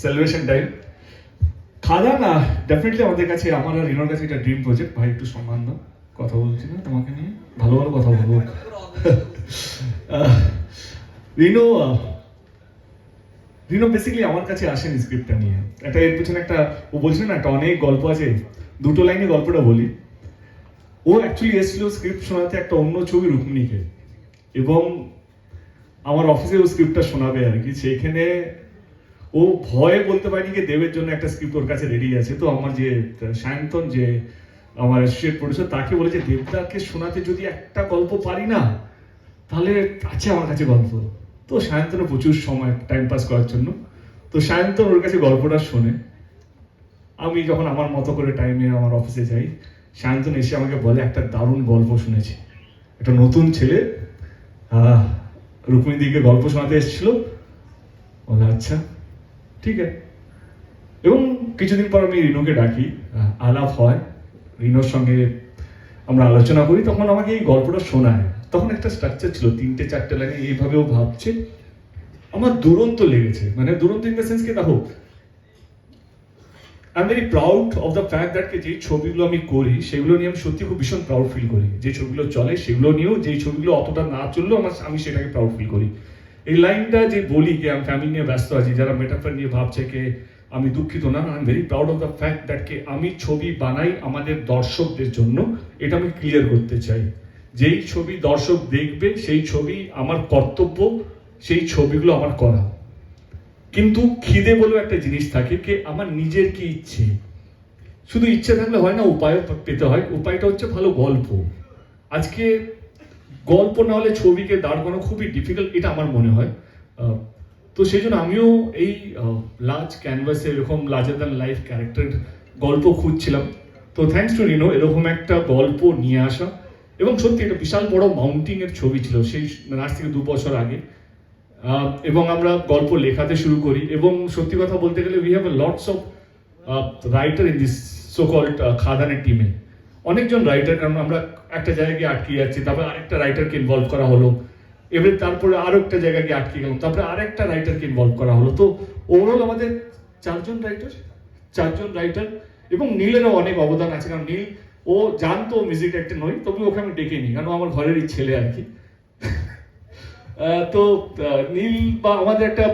Celebration time খাদা না definitely আমাদের কাছে, আমার আর রিনোর কাছে এটা ড্রিম প্রজেক্ট ভাই, একটু সম্মান দাও, কথা বলছি না তোমাকে নিয়ে। ভালো ভালো কথা বলব। রিনো রিনো বেসিক্যালি আমার কাছে আসেনি স্ক্রিপ্টটা নিয়ে। একটা এর পিছনে একটা, ও বলছিল না, একটা অনেক গল্প আছে। দুটো লাইনে গল্পটা বলি। ও অ্যাকচুয়ালি এসেছিল স্ক্রিপ্ট শোনাতে একটা অন্য ছবি রুক্মিণীকে। এবং আমার অফিসে ও স্ক্রিপ্টটা শোনাবে আর কি। সেইখানে ও ভয়ে বলতে পারেনি যে দেবের জন্য একটা স্ক্রিপ্ট ওর কাছে রেডি আছে। তো আমার যে সায়ন্তন যে আমার অ্যাসোসিয়েট প্রডিউসার তাকে বলেছে দেবদাকে শোনাতে যদি একটা গল্প পারি না তাহলে আছে আমার কাছে গল্প। তো সায়ন্তনের প্রচুর সময় টাইম পাস করার জন্য। তো সায়ন্তন ওর কাছে গল্পটা শোনে। আমি যখন আমার মতো করে টাইমে আমার অফিসে যাই সায়ন্তন এসে আমাকে বলে একটা দারুণ গল্প শুনেছি। একটা নতুন ছেলে আহ, রুক্মিণী গল্প শোনাতে এসেছিল। বলে আচ্ছা। ঠিক আছে। এবং কিছুদিন পর আমি রিনোকে ডাকি আলাপ হয়। রিনোর সঙ্গে আমরা আলোচনা করি তখন আমাকে এই গল্পটা শোনায়। তখন একটা স্ট্রাকচার ছিল তিনটে চারটে লাইনে এইভাবেও ভাবছে। আমার দুরন্ত লেগেছে মানে দুরন্ত ইন দ্য সেন্স কি দেখো I am very proud of the fact that যে ছবিগুলো আমি করি সেগুলো নিয়ে আমি সত্যি খুব ভীষণ প্রাউড ফিল করি। যে ছবিগুলো চলে সেগুলো নিয়েও যে ছবিগুলো অতটা না চললেও আমার আমি সেটাকে প্রাউড ফিল করি। এই লাইনটা যে বলি যে আমি ফ্যামিলি নিয়ে ব্যস্ত আছি, যারা মেটাফার নিয়ে ভাবছে কে আমি দুঃখিত না I am very proud of the fact that কে আমি ছবি বানাই আমাদের দর্শকদের জন্য, এটা আমি ক্লিয়ার করতে চাই। যেই ছবি দর্শক দেখবে, সেই ছবি আমার কর্তব্য, সেই ছবিগুলো আমার করা। কিন্তু খিদে বলেও একটা জিনিস থাকে যে আমার নিজের কি ইচ্ছে? শুধু ইচ্ছে থাকলে হয় না, উপায়ও পেতে হয়। উপায়টা হচ্ছে ভালো গল্প। আজকে গল্প না হলে ছবিকে দাঁড় করানো খুবই ডিফিকাল্ট এটা আমার মনে হয়। তো সেই জন্য আমিও এই লার্জ ক্যানভাসে এরকম লার্জার দ্যান লাইফ ক্যারেক্টার গল্প খুঁজছিলাম। তো থ্যাঙ্কস টু রিনো এরকম একটা গল্প নিয়ে আসা। এবং সত্যি একটা বিশাল বড় মাউন্টিং এর ছবি ছিল, সেই আজ থেকে দু বছর আগে। এবং আমরা গল্প লেখাতে শুরু করি। এবং সত্যি কথা বলতে গেলে we have lots of writer in this so called খাদানের টিমে অনেকজন রাইটার কারণ আমরা একটা জায়গায় গিয়ে আটকে যাচ্ছি, তারপরে আরেকটা রাইটারকে ইনভলভ করা হলো, এবারে তারপরে আরও একটা জায়গায় গিয়ে আটকে গেলাম, তারপরে আরেকটা রাইটারকে ইনভলভ করা হলো। তো ওভারঅল আমাদের চারজন রাইটার চারজন রাইটার এবং নীলেরও অনেক অবদান আছে, কারণ নীল, ও জানতো মিউজিক ডাইরেক্টর নয় তবে ওকে আমি ডেকে নিই, কারণ আমার ঘরেরই ছেলে আর কি। তো নীল বা আমাদের একটা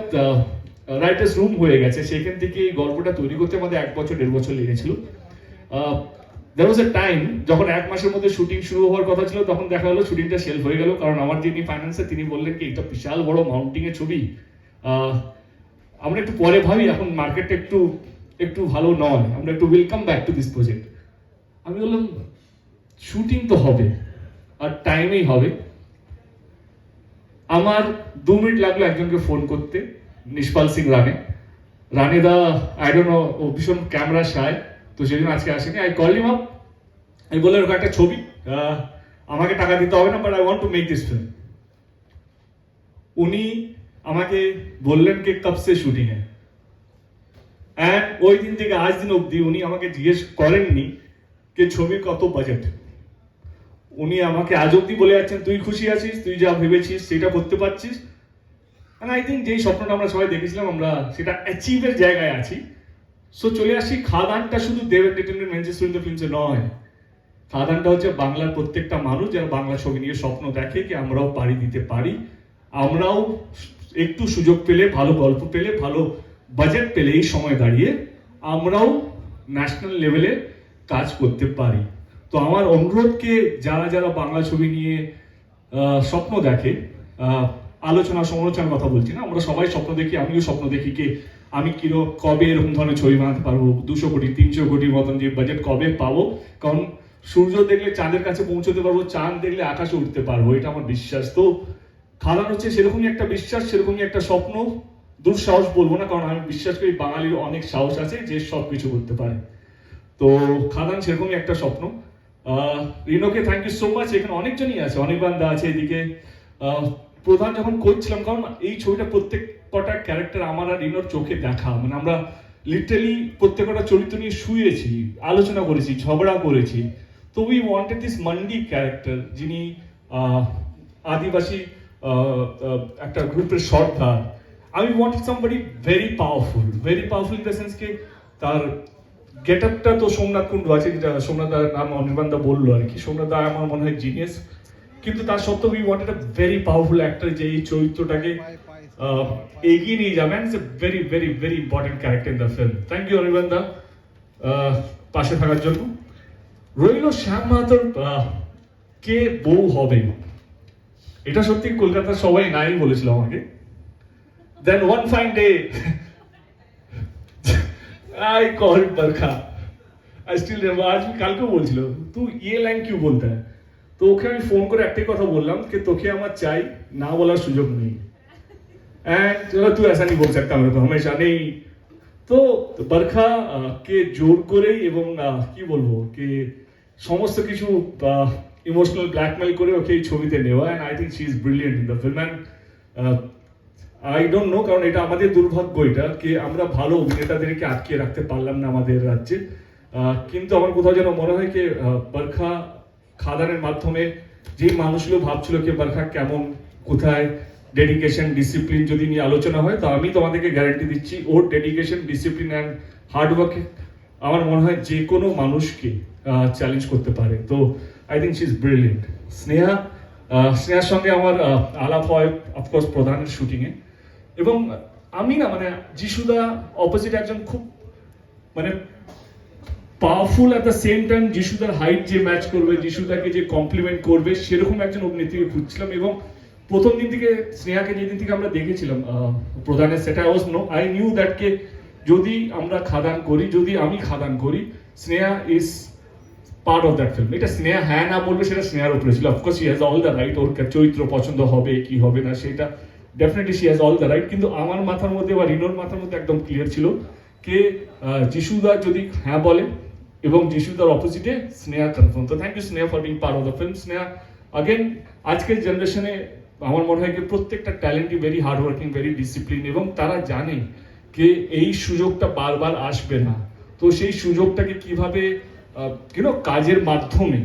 রাইটার্স রুম হয়ে গেছে, সেখান থেকে এই গল্পটা তৈরি করতে আমাদের এক বছর, দেড় বছর লেগেছিল। দেয়ার ওয়াজ এ টাইম যখন এক মাসের মধ্যে শুটিং শুরু হওয়ার কথা ছিল, তখন দেখা হলো শুটিংটা সেলফ হয়ে গেল। কারণ আমার যিনি ফাইন্যান্সে তিনি বললেন কি, এটা বিশাল বড় মাউন্টিং এর ছবি। আমরা একটু পরে ভাবি, এখন মার্কেটটা একটু একটু ভালো নয়। আমরা একটু welcome back to this project আমি বললাম শুটিং তো হবে, আর টাইমেই হবে। আমার দু মিনিট লাগল একজনকে ফোন করতে, নিষ্পাল সিং রানে। রানে দা আই ডোন্ট ও ভীষণ ক্যামেরা শায় তো জন্য আজকে আসেনি। আই কল হিম আপ আমি বললাম ওরকম একটা ছবি আমাকে টাকা দিতে হবে না but I want to make this film উনি আমাকে বললেন কে কব সে শুটিং হ্যাঁ অ্যান্ড ওই দিন থেকে আজ দিন অবধি উনি আমাকে জিজ্ঞেস করেননি যে, ছবির কত বাজেট উনি আমাকে আজ অব্দি বলে যাচ্ছেন, তুই খুশি আছিস? তুই যা ভেবেছিস, সেটা করতে পারছিস? অ্যান্ড আই থিঙ্ক যেই স্বপ্নটা আমরা সবাই দেখেছিলাম, আমরা সেটা অ্যাচিভের জায়গায় আছি। সো চলে আসি, খাদানটা শুধু দেব এন্টারটেনমেন্ট ম্যানচেস্টার ফিল্মসে নয়। খাদানটা হচ্ছে বাংলার প্রত্যেকটা মানুষ যারা বাংলা ছবি নিয়ে স্বপ্ন দেখে কি আমরাও পাড়ি দিতে পারি, আমরাও একটু সুযোগ পেলে, ভালো গল্প পেলে, ভালো বাজেট পেলে এই সময় দাঁড়িয়ে আমরাও ন্যাশনাল লেভেলে কাজ করতে পারি। তো আমার অনুরোধকে যারা যারা বাংলা ছবি নিয়ে স্বপ্ন দেখে আলোচনা সমালোচনার কথা বলছি না, আমরা সবাই স্বপ্ন দেখি, আমিও স্বপ্ন দেখি কি আমি কিরো, কবে এরকম ধরনের ছবি বানাতে পারব, দুশো কোটি, তিনশো কোটির মতন যে বাজেট কবে পাবো, কারণ সূর্য দেখলে চাঁদের কাছে পৌঁছতে পারব, চাঁদ দেখলে আকাশে উঠতে পারব, এটা আমার বিশ্বাস। তো খাদান হচ্ছে সেরকমই একটা বিশ্বাস, সেরকমই একটা স্বপ্ন, দুঃসাহস বলব না, কারণ আমি বিশ্বাস করি বাঙালির অনেক সাহস আছে যে সব কিছু করতে পারে। তো খাদান, সেরকমই একটা স্বপ্ন। রিনোকে থ্যাংক ইউ সো মাচ এখানে অনেকজনই আছে, অনির্বাণ দা আছে এদিকে। প্রধান যখন করছিলাম কারণ এই ছবিটা প্রত্যেক কটা ক্যারেক্টার আমার আর রিনোর চোখে দেখা। মানে আমরা লিটারালি প্রত্যেক কটা চরিত্র নিয়ে শুয়েছি, আলোচনা করেছি, ঝগড়া করেছি। তো we wanted this Mandi character যিনি আদিবাসী একটা গ্রুপের সর্দার। আমি want somebody very powerful very powerful in the sense কি তার গেট আপটা তো সোমনাথ কুণ্ডু আছে, যেটা সোমনাথ দার নাম অনির্বাণ দা বলল আর কি। সোমনাথ দা আমার মনে হয় জিনিয়াস কিন্তু তার সত্ত্বেও we wanted a very powerful actor যে এই চরিত্রটাকে এগিয়ে নিয়ে যাবে and a very very very important character in the film thank you Anirban da. পাশে থাকার জন্য। রইল শ্যাম মাহাতোর আহ, কে বউ হবে এটা সত্যি কলকাতার সবাই নাই বলেছিল আমাকে then one fine day I call Barkha I still আজ কালকেও বলছিল তুই ইয়ে লাইন কিউ বলতে হয় তো ওকে আমি ফোন করে একটাই কথা বললাম कि তোকে আমার চাই না বলার সুযোগ নেই एंड तू ऐसा नहीं बोल सकता मेरे को हमेशा नहीं তো বরখা কে জোর করেই এবং কি বলব, কে সমস্ত কিছু ইমোশনাল ব্ল্যাকমেল করে ওকে এই ছবিতে নেওয়া and I think she is brilliant in the film and I don't know কারণ এটা আমাদের দুর্ভাগ্য এটা, কি আমরা ভালো অভিনেতাদেরকে আটকে রাখতে পারলাম না আমাদের রাজ্যে। কিন্তু আমার কোথাও যেন মনে হয় কি বরখা খাদানের মাধ্যমে যেই মানুষগুলো ভাবছিল কি বরখা কেমন, কোথায় ডেডিকেশন ডিসিপ্লিন যদি নিয়ে আলোচনা হয়, তো আমি তোমাদেরকে গ্যারান্টি দিচ্ছি, ওর ডেডিকেশন ডিসিপ্লিন অ্যান্ড হার্ডওয়ার্কে আমার মনে হয় যে কোনো মানুষকে চ্যালেঞ্জ করতে পারে। তো I think she is brilliant Sneha স্নেহার সঙ্গে আমার আলাপ হয় অফকোর্স প্রধানের শুটিংয়ে এবং আমি না মানে যিশুদা অপোজিট একজন খুব মানে powerful at the same time যিশুদার height যে ম্যাচ করবে, যিশুদাকে যে কমপ্লিমেন্ট করবে, সেরকম একজন অভিনেত্রীকে খুঁজছিলাম এবং প্রথম দিন থেকে, স্নেহাকে যেদিন থেকে আমরা দেখেছিলাম প্রধানের সেটা was no I knew that কে যদি আমরা খাদান করি, যদি আমি খাদান করি, Sneha is part of that film এটা স্নেহা হ্যাঁ না বলবে সেটা স্নেহার উপরে ছিল। Of course she has all the right ওর চরিত্র পছন্দ হবে, কি হবে না সেটা definitely she has all the right কিন্তু আমার মাথার মধ্যে বা রিনোর মাথার মধ্যে একদম ক্লিয়ার ছিল কে যিশুদা যদি হ্যাঁ বলে এবং যিশুদার অপোজিটে স্নেহা কনফার্ম তো thank you Sneha for being part of the film Sneha again আজকের জেনারেশনে আমার মনে হয় কি প্রত্যেকটা ট্যালেন্টই very hard working very discipline এবং তারা জানে যে এই সুযোগটা বারবার আসবে না। তো সেই সুযোগটাকে কীভাবে কিনো কাজের মাধ্যমে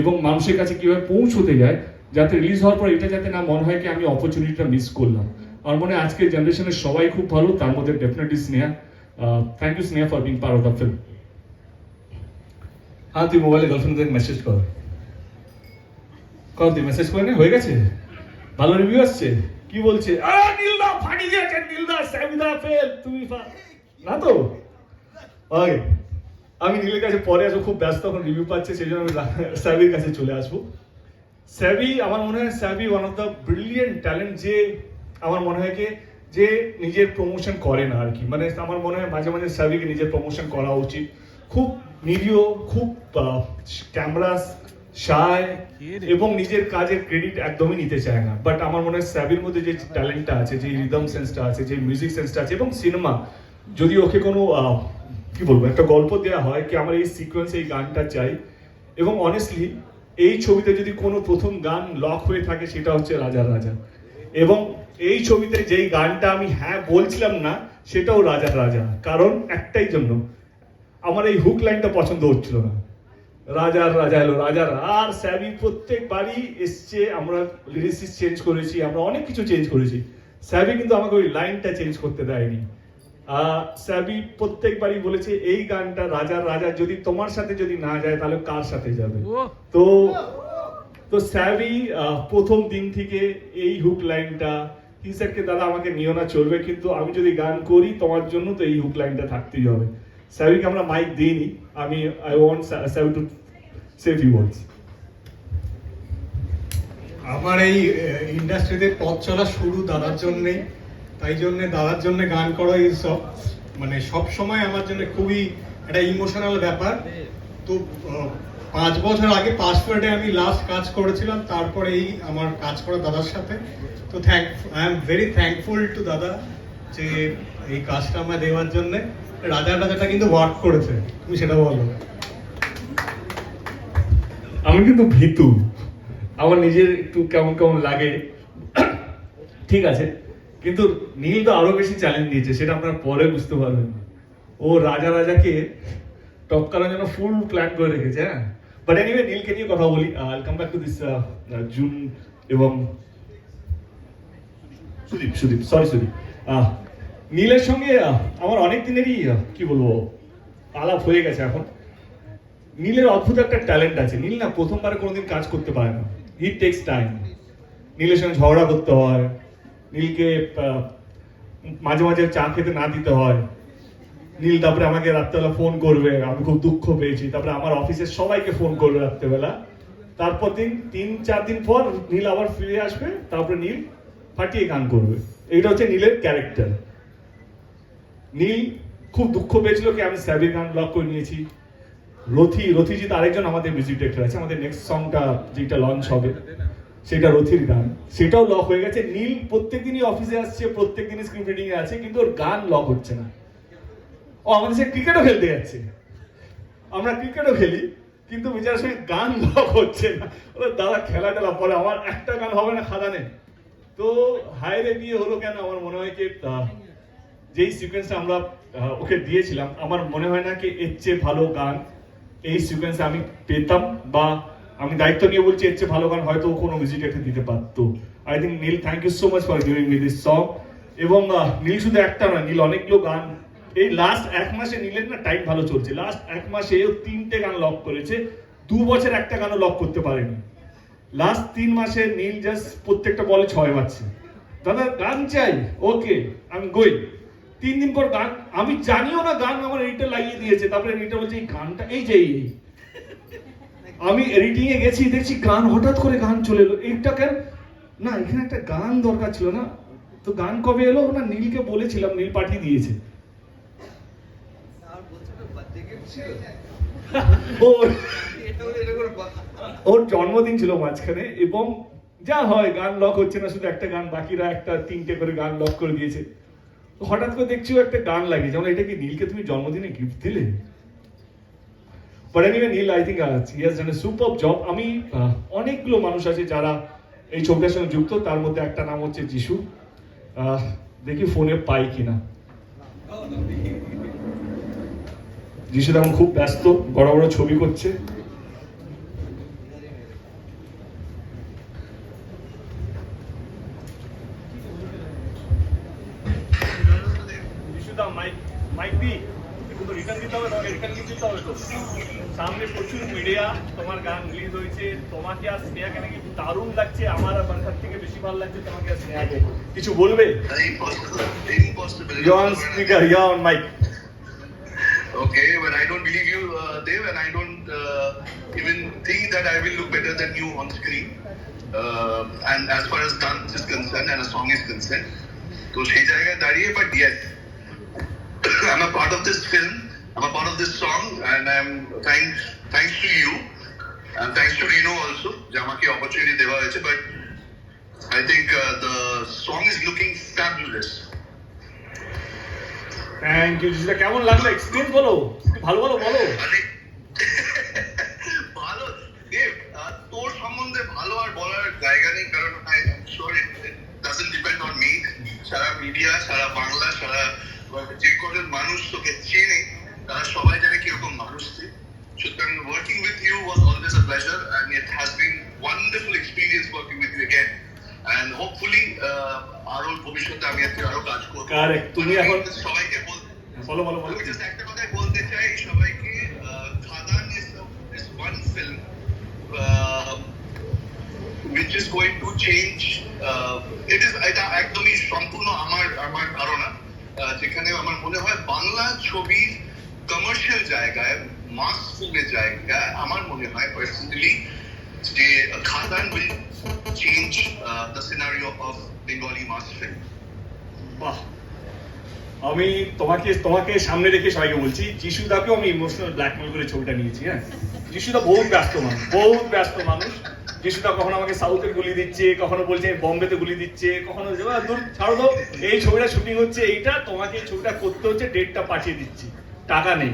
এবং মানুষের কাছে কীভাবে পৌঁছতে যায়, যাতে রিলিজ হওয়ার পর এটা যাতে না মনে হয় কি আমি অপরচুনিটিটা মিস করলাম। আমার মনে হয় আজকের জেনারেশনের সবাই খুব ভালো, তার মধ্যে definitely Sneha. Thank you Sneha for being part of the film হ্যাঁ তুই মোবাইলে গার্লফ্রেন্ডদের মেসেজ কর। কর, তুই মেসেজ করে নে, হয়ে গেছে? ভালো রিভিউ আসছে? কি বলছে? নীলদা, ফাটি গেছে, নীলদা স্যামিদা ফেল, তুমি না তো? ওকে আমি নীলের কাছে পরে আসব, খুব ব্যস্ত এখন রিভিউ পাচ্ছে, সেই জন্য আমি স্যাবির কাছে চলে আসব। স্যাবি আমার মনে হয় Saby one of the brilliant talent যে আমার মনে হয় যে নিজের প্রমোশন করে না আর কি। মানে আমার মনে হয় মাঝে মাঝে স্যাবিকে নিজের প্রমোশন করা উচিত। খুব নিরীহ, খুব ক্যামেরা শায় এবং নিজের কাজের ক্রেডিট একদমই নিতে চায় না। বাট আমার মনে হয় স্যাবির মধ্যে যে ট্যালেন্টটা আছে যে রিদম সেন্সটা আছে যে মিউজিক সেন্সটা আছে এবং সিনেমা যদি ওকে কোনো কি বলব একটা গল্প দেওয়া হয় কি আমার এই সিকোয়েন্স এই গানটা চাই এবং অনেস্টলি এই ছবিতে যদি কোনো প্রথম গান লক হয়ে থাকে সেটা হচ্ছে রাজার রাজা। এবং এই ছবিতে যেই গানটা আমি হ্যাঁ বলছিলাম না সেটাও রাজার রাজা। কারণ একটাই জন্য আমার এই হুক লাইনটা পছন্দ হচ্ছিল না। রাজার রাজা এলো। রাজার আর স্যাবি প্রত্যেকবারই এসছে আমরা লিরিসিস চেঞ্জ করেছি আমরা অনেক কিছু চেঞ্জ করেছি। স্যাবি কিন্তু আমাকে ওই লাইনটা চেঞ্জ করতে দেয়নি। স্যাবি প্রত্যেকবারই বলেছে এই গানটা রাজার রাজা যদি তোমার সাথে যদি না যায় তাহলে কার সাথে যাবে? তো তো স্যাবি প্রথম দিন থেকে এই হুক লাইনটা স্যারকে দাদা আমাকে নিও না চলবে কিন্তু আমি যদি গান করি তোমার জন্য তো এই হুক লাইনটা থাকতেই হবে। স্যাবিকে আমরা মাইক দিইনি। আমি I want Saby to say few words আমার এই ইন্ডাস্ট্রিতে পথ চলা শুরু দাদার জন্যেই তাই জন্য দাদার জন্য গান করা এই সব মানে সব সময় আমার জন্য খুবই একটা ইমোশনাল ব্যাপার। তো পাঁচ বছর আগে পাসওয়ার্ডে আমি লাস্ট কাজ করেছিলাম, তারপরে এই আমার কাজ করা দাদার সাথে। তো thank I am very thankful to দাদা যে এই কাজটা আমায় দেওয়ার জন্য। রাজা রাজাটা কিন্তু ওয়ার্ক করেছে, তুমি সেটা বলো। আমি কিন্তু ভীতু। আমার নিজের একটু কেমন কেমন লাগে। ঠিক আছে। কিন্তু নীল তো আরও বেশি চ্যালেঞ্জ নিয়েছে, সেটা আপনারা পরে বুঝতে পারবেন। ও রাজা রাজাকে টপকানোর জন্য ফুল প্ল্যান করে রেখেছে হ্যাঁ? বাট এনিওয়ে নীলকে নিয়ে কথা বলি। I come back to this June এবং সুদীপ সুদীপ সরি সুদীপ। নীলের সঙ্গে আমার অনেক দিনেরই কি বলব, আলাপ হয়ে গেছে এখন। নীলের অদ্ভুত একটা ট্যালেন্ট আছে। নীল না প্রথমবার কোনোদিন কাজ করতে পারে না। হি টেক্স টাইম নীলের সঙ্গে ঝগড়া করতে হয়। নীলকে মাঝে মাঝে চা খেতে না দিতে হয়। নীল তারপরে আমাকে রাত্রেবেলা ফোন করবে। আমি খুব দুঃখ পেয়েছি। তারপরে আমার অফিসের সবাইকে ফোন করবে রাত্রেবেলা। তারপর দিন, তিন, চার দিন পর নীল আবার ফিরে আসবে। তারপরে নীল ফাটিয়ে গান করবে। এইটা হচ্ছে নীলের ক্যারেক্টার নীল খুব দুঃখ পেয়েছিল কি আমি স্যাবির গান ব্লক করে নিয়েছি। রথি, রথিজিৎ আরেকজন আমাদের মিউজিক ডিরেক্টর আছে, আমাদের নেক্সট সংটা যেটা লঞ্চ হবে, সেটা রথির গান। সেটাও লক হয়ে গেছে। নীল প্রত্যেকদিনই অফিসে আসছে, প্রত্যেকদিনই স্ক্রিপ্ট রিডিং এ আছে, কিন্তু ওর গান লক হচ্ছে না। ও আমাদের সাথে ক্রিকেটও খেলতে যাচ্ছে। আমরা ক্রিকেটও খেলি, কিন্তু বিচারের সঙ্গে গান লক হচ্ছে না। ওরা দাদা, খেলা টেলা, পরে আমার একটা গান হবে না খাদানে তো হায়রে বিয়ে হলো কেন? আমার মনে হয় কি যেই সিকোয়েন্সটা আমরা ওকে দিয়েছিলাম, আমার মনে হয় না কি, এর চেয়ে ভালো গান এই সিকোয়েন্সে আমি পেতাম বা আমি দায়িত্ব নিয়ে বলছি, এর চেয়ে ভালো গান হয়তো কোনো মিউজিক একটা দিতে পারতো। I think Neel thank you so much for giving me this song এবং নীল শুধু একটা নয় নীল অনেকগুলো গান। এই লাস্ট এক মাসে নীলের না টাইম ভালো চলছে। লাস্ট এক মাসে ও তিনটে গান লক করেছে। দু বছর একটা গানও লক করতে পারেনি। লাস্ট তিন মাসে নীল জাস্ট প্রত্যেকটা বলে ছয় মারছে দাদা, গান চাই? ওকে আমি গই তিন দিন পর গান আমি জানিও না গান আমার এডিটর লাগিয়ে দিয়েছে। তারপরে এডিটর বলছে এই গানটা এই যে এই। আমি এডিটিং এ গেছি দেখছি গান হঠাৎ করে গান চলে এলো। এইটা কেন? না এখানে একটা গান দরকার ছিল না। তো গান কবে এলো? না নীলকে বলেছিলাম নীল পাঠিয়ে দিয়েছে। ওর জন্মদিন ছিল মাঝখানে এবং যা হয় গান লক হচ্ছে না শুধু একটা গান বাকিরা একটা তিনটে করে গান লক করে দিয়েছে। হঠাৎ করে দেখছি একটা গান লাগিয়েছে। যেমন এটা কি নীলকে তুমি জন্মদিনে গিফট দিলে? Neel I think done a super job আমি অনেকগুলো মানুষ আছে যারা এই ছবিটার সঙ্গে যুক্ত। তার মধ্যে একটা নাম হচ্ছে যিশু। দেখি ফোনে পাই কিনা। যিশু এখন খুব ব্যস্ত, বড় বড় ছবি করছে। তোমার গান রিলিজ হয়েছে তোমাকে আর স্নেহাকে নাকি দারুণ লাগছে আমার আর বানখার থেকে বেশি ভালো লাগছে তোমাকে আর স্নেহাকে কিছু বলবে Impossible. Impossible. ইয়ন speaker ইয়ন mike Okay, but I don't believe you, uh, Dev, and I don't uh, even think that I will look better than you on screen. Uh, and as far as dance is concerned and a song is concerned, so সেই জায়গায় দাঁড়িয়ে, but yes, I'm a part of this film, I'm a part of this song, and I'm thanks thanks to you, And thanks to Reno also, আমাকে opportunity দেওয়া হয়েছে, but I think uh, the song is looking fabulous. Thank you যিশুদা কেমন লাগল? Experience বলো। ভালো ভালো বলো। ভালো। দেব তোর সম্বন্ধে ভালো আর বলার জায়গা নেই কারণ I am sure it doesn't depend on me Sara media সারা বাংলা সারা যে কজন মানুষ তোকে চেনে তারা সবাই জানে কীরকম মানুষ তুই। সুতরাং working with you was always a pleasure and it has been wonderful experience working with you again and hopefully আরও ভবিষ্যতে আমি থেকে আরও কাজ করব Correct. তুমি এখন- সবাইকে বল বলো বলো just একটা কথাই বলতে চাই সবাইকে খাদান is is one film uh, which is going to change uh, it is এটা একদমই সম্পূর্ণ আমার আমার ধারণা যেখানে আমার মনে হয় বাংলা ছবির কমার্শিয়াল জায়গায় মাস ফিল্মের জায়গায় আমার মনে হয় পার্সোনালি যে খাদান uh, the scenario of Bengali mass বাহ। আমি তোমাকে তোমাকে সামনে রেখে সবাইকে বলছি যিশুদাকেও আমি ইমোশনাল ব্ল্যাকমেল করে ছবিটা নিয়েছি হ্যাঁ? যিশুদা বহুত ব্যস্ত মানুষ বহুত ব্যস্ত মানুষ। যিশুদা কখনো আমাকে সাউথে গুলি দিচ্ছে কখনো বলছে বোম্বেতে গুলি দিচ্ছে কখনো বলছে, "আহ, দূর ছাড়ো এই ছবিটা শুটিং হচ্ছে এইটা তোমাকে ছবিটা করতে হচ্ছে ডেটটা পাঠিয়ে দিচ্ছি টাকা নেই।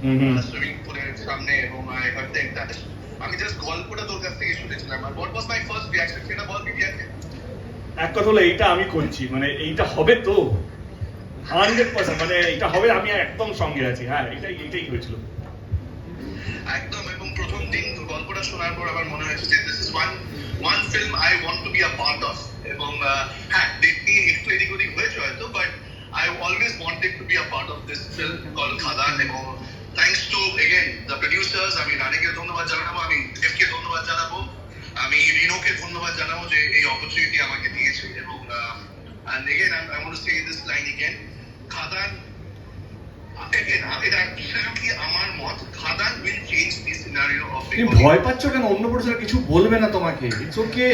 সুইমিং পুলের সামনে এবং I heard the entire আমি জাস্ট গল্পটা তোর কাছ থেকে শুনেছিলাম। আর what was my first reaction? সেটা বল মিডিয়াকে এক কথা হলো এইটা আমি করছি মানে এইটা হবে তো। হান্ড্রেড পার্সেন্ট মানে এটা হবে আমি একদম সঙ্গে আছি। হ্যাঁ এটাই এটাই হয়েছিল। একদম এবং প্রথম প্রথম দিন গল্পটা শোনার পর আমার মনে হয়েছে যে this is one one film I want to be a part of এবং হ্যাঁ ডেট নিয়ে একটু এদিক ওদিক হয়েছে হয়তো but I always wanted to be a part of this film call Khadaan এবং thanks to again the producers আমি রানীকে ধন্যবাদ জানাব আমি দেবকে ধন্যবাদ জানাব আমি রিনোকে ধন্যবাদ জানাব যে এই অপরচুনিটি আমাকে দিয়েছে এবং and again I'm, I want to say this line again Khadaan again এটা absolutely আমার মত? খাদান will change the scenario of তুমি ভয় পাচ্ছ কেন? অন্য প্রডিউসার কিছু বলবে না তোমাকে ইটস ওকে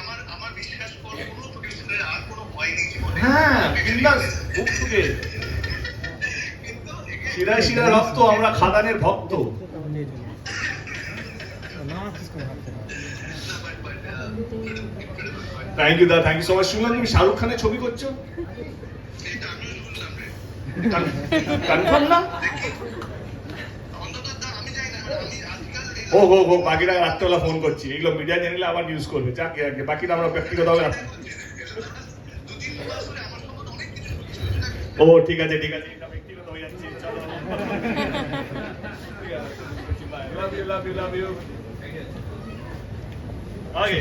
আমার আমার বিশ্বাস কর কোনো প্রডিউসারের আর কোনো ভয় নেই জীবনে। হ্যাঁ বিন্দাস honest। শিরায় শিরায় রক্ত, আমরা খাদানের ভক্ত। Thank you da thank you so much শুনলাম তুমি শাহরুখ খানের ছবি করছ। ও গো গো বাকিরা রাত্রেবেলা ফোন করছি। এগুলো মিডিয়া চ্যানেলে আবার নিউজ করবে। যাক আগে বাকিটা আমরা ব্যক্তিগতভাবে। ও, ঠিক আছে ঠিক আছে। Love you love you love you আগে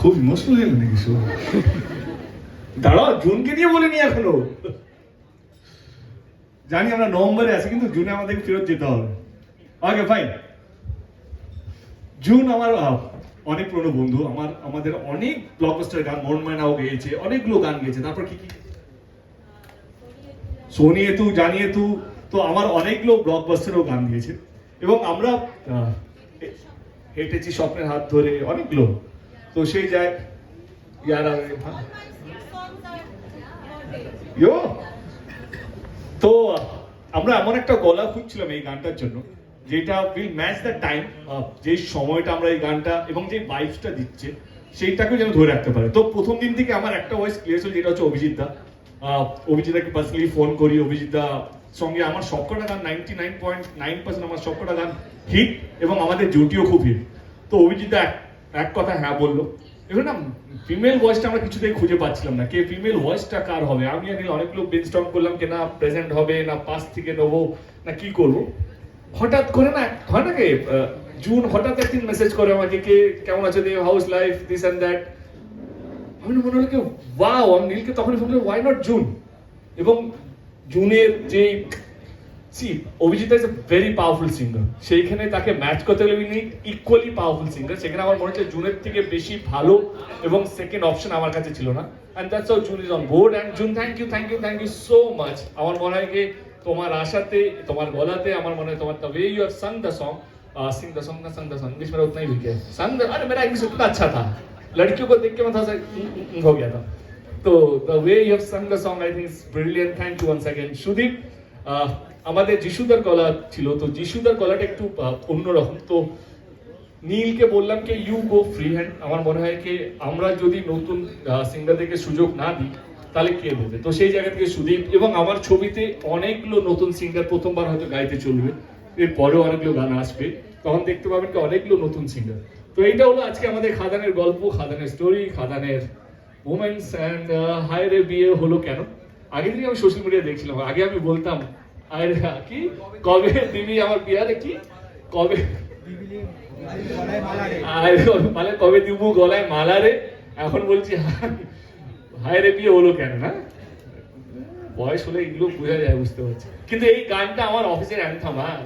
খুব ইমোশনাল হয়ে শো দাঁড়াও, জুনকে নিয়ে বলিনি এখনও। জানি আমরা নভেম্বরে আছি, কিন্তু জুনে আমাদের ফেরত যেতে হবে। ওকে ফাইন জুন আমার অনেক পুরনো বন্ধু। আমার, আমাদের অনেক ব্লকবাস্টার গান মন মায়নাও গেয়েছে, অনেকগুলো গান গেয়েছে। তারপর কি কি সোনিয়ে তু জানিয়ে তু তো আমার অনেকগুলো ব্লকবাস্টারও গান দিয়েছে। এবং আমরা হেঁটেছি স্বপ্নের হাত ধরে অনেকগুলো তো সেই যায় হ্যাঁ। তো আমরা এমন একটা গলা খুঁজছিলাম এই গানটার জন্য, যেটা উইল ম্যাচ দ্য টাইম যে সময়টা আমরা এই গানটা এবং যে ভাইবসটা দিচ্ছে, সেইটাকেও যেন ধরে রাখতে পারে। তো প্রথম দিন থেকে আমার একটা ভয়েস ক্লিয়ার ছিল, যেটা হচ্ছে অভিজিৎ দা। অভিজিৎ দাকে পার্সোনালি ফোন করি, অভিজিৎ দা সঙ্গে আমার সবকটা গান ninety nine point nine percent আমার সবকটা গান হিট এবং আমাদের জুটিও খুব হিট তো অভিজিৎ দা, এক- কথা হ্যাঁ বলল। এবার না ফিমেল ভয়েসটা আমরা কিছুতেই খুঁজে পাচ্ছিলাম না। কে ফিমেল ভয়েসটা কার হবে? আমি নীল অনেকগুলো ব্রেনস্টর্ম করলাম কি না প্রেজেন্ট হবে না পাস থেকে নেব না, কি করব? হঠাৎ করে না, হয় না কে জুন হঠাৎ একদিন মেসেজ করে আমাকে, কে, কেমন আছে? Dev how's life this and that আমি মনে হলো ওয়াও আমি নীলকে তখনই শুনলাম ওয়াই নট জুন এবং জুনের যে see Abhijit is a very powerful singer সেইখানে তাকে ম্যাচ করতে গেলে উনি ইকুয়ালি পাওয়ারফুল সিঙ্গার সেখানে আমার মনে হচ্ছে জুনের থেকে বেশি ভালো এবং সেকেন্ড অপশন আমার কাছে ছিল না। And that's June is on board and June thank you thank you thank you so much আমার মনে হয় তোমার আশাতে, তোমার গলাতে, আমার মনে হয় তোমার the way you the song sing the song না সাং দ্য সং ইংলিশ মেরা উতনা ভিকে দ্য আরে মেরা ইংলিশ উতনা আচ্ছা থা लड़कियों को देख के मैं थोड़ा सा "उम, उम, उम" हो गया था তো the way you have sang the song I think is brilliant thank you once again Sudip ah, আমাদের যিশুদার গলা ছিল তো যিশুদার গলাটা একটু আহ, অন্যরকম তো নীলকে বললাম কি ইউ গো ফ্রি হ্যান্ড আমার মনে হয় কি আমরা যদি নতুন সিঙ্গারদেরকে সুযোগ না দিই তাহলে কে দেবে তো সেই জায়গা থেকে সুদীপ এবং আমার ছবিতে অনেকগুলো নতুন সিঙ্গার প্রথমবার হয়তো গাইতে চলবে এরপরেও অনেকগুলো গান আসবে তখন দেখতে পাবেন কি অনেকগুলো নতুন সিঙ্গার তো এইটা হলো আজকে আমাদের খাদানের গল্প, খাদানের স্টোরি খাদানের মোমেন্টস অ্যান্ড হায় রে বিয়ে হলো কেন? আগে থেকে আমি সোশ্যাল মিডিয়া দেখছিলাম, আগে আমি বলতাম আয় রে কি? কবে দিবি আমার বিয়ারে, কি? কবে? আর মানে কবে দিব গলায় মালা রে? এখন বলছি হায় রে বিয়ে হলো কেন, না? বয়স হলে এগুলো বোঝা যায়, বুঝতে পারছি। কিন্তু এই গানটা আমার অফিসের অ্যান্থাম হ্যাঁ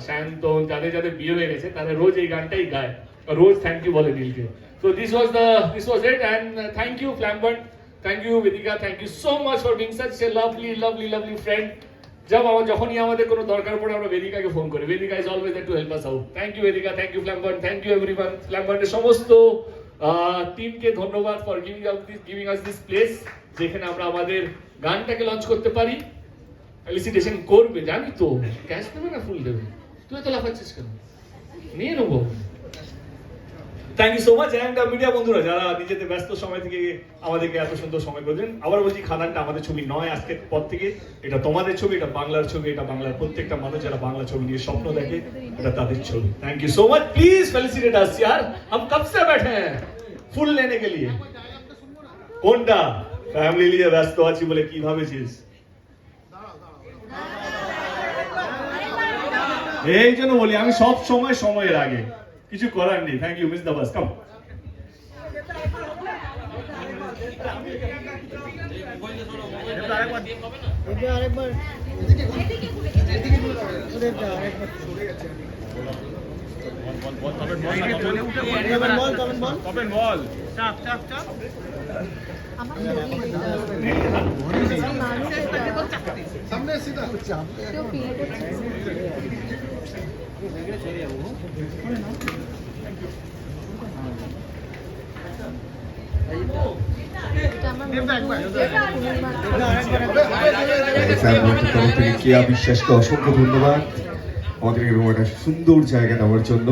যাদের যাদের বিয়ে হয়ে গেছে, তারা রোজ এই গানটাই গায়। আর রোজ থ্যাংক ইউ বলে নীলকে তো this was the this was it and thank you Flambert thank you Vedika thank you so much for being such a lovely lovely lovely friend जब আমার যখনই আমাদের কোনো দরকার পড়ে আমরা বেদিকাকে ফোন করি Vedika is always to help us out thank you Vedika thank you Flambert thank you everyone ফ্ল্যাম্বার্টের সমস্ত টিমকে ধন্যবাদ for giving us this giving us this place যেখানে আমরা আমাদের গানটাকে লঞ্চ করতে পারি। এলিসিটেশন করবে জানি তো ক্যাশ দেবে না ফুল দেবে? তুই তো লাফাচ্ছিস কেন? নিয়ে নেব। thank you so much and media বন্ধুরা যারা নিজেদের ব্যস্ত সময় থেকে আমাদেরকে এত সুন্দর সময় করে দিন আবার বলছি খাদানটা আমাদের ছবি নয় আজকের পর থেকে এটা তোমাদের ছবি এটা বাংলার ছবি এটা বাংলার প্রত্যেকটা মানুষ যারা বাংলা ছবি নিয়ে স্বপ্ন দেখে এটা তাদের ছবি thank you so much please felicitate us यार हम कब से बैठे हैं ফুল लेने के लिए কোনটা ফ্যামিলি নিয়ে ব্যস্ত আছি বলে কি ভাবেছিস এই জন্য বলি আমি সব সময় সময়ের আগে কিছু করার নেই thank you miss the bus come কেউ feel কেয়া বিশ্বাসকে অসংখ্য ধন্যবাদ। আমাদের সুন্দর জায়গা দেওয়ার জন্য।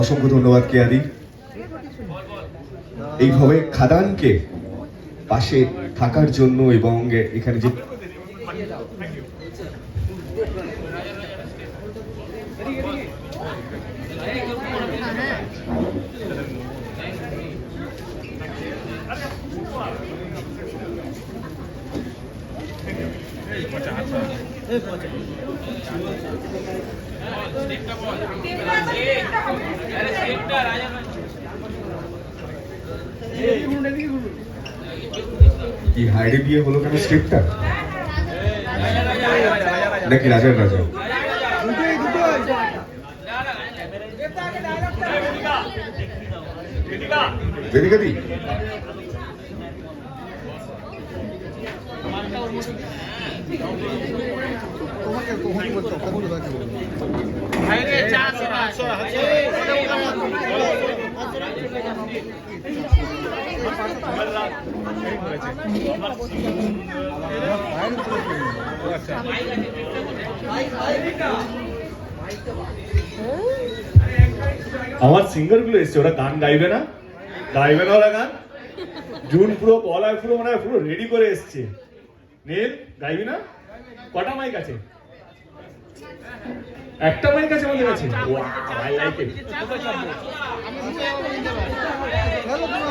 অসংখ্য ধন্যবাদ, কেয়াদি। এইভাবে খাদানকে পাশে থাকার জন্য এবং এখানে যে কি হাইডে বিয়ে হলো কেন স্টেপটা নাকি রাজার রাজা? বেদিকা দি আমার সিঙ্গারগুলো এসছে ওরা গান গাইবে না? গাইবে না ওরা গান জুন পুরো বলায় পুরো মনে পুরো রেডি করে এসছে। নীল গাইবি না? কটা মাইক আছে? একটা মাইক আছে আমাদের কাছে? I like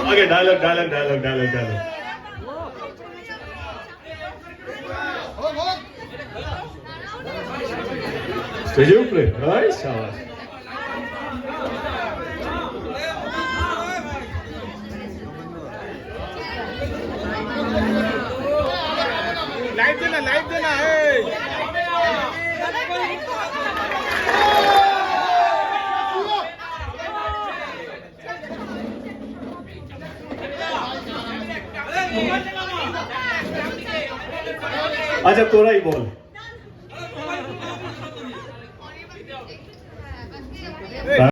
okay dialogue dialogue dialogue dialogue dialogue স্টেজের উপরে ওই শাবাশ আচ্ছা তোরাই বল